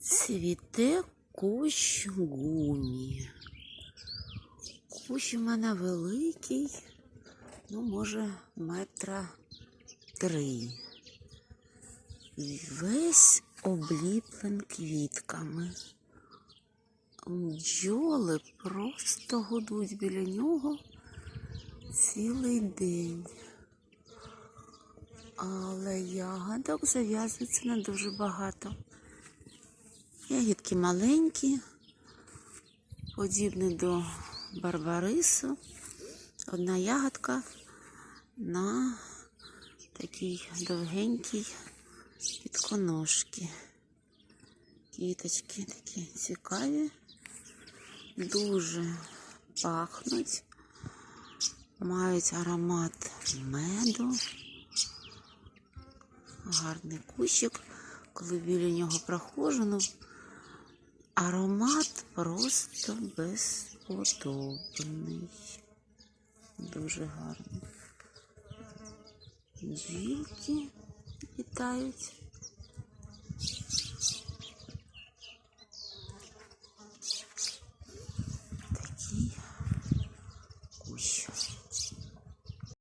Цвіте кущ гумі. Кущ у мене великий, ну, може, метра три. Весь обліплен квітками. Бджоли просто гудуть біля нього цілий день. Але ягодок зав'язується не дуже багато. Ягідки маленькі, подібні до барбарису. Одна ягодка на такій довгенькій підконожці. Квіточки такі цікаві, дуже пахнуть, мають аромат меду. Гарний кущик, коли біля нього проходжу, ну, Аромат просто безподобний. Дуже гарний. Жінки вітають. такі кущі.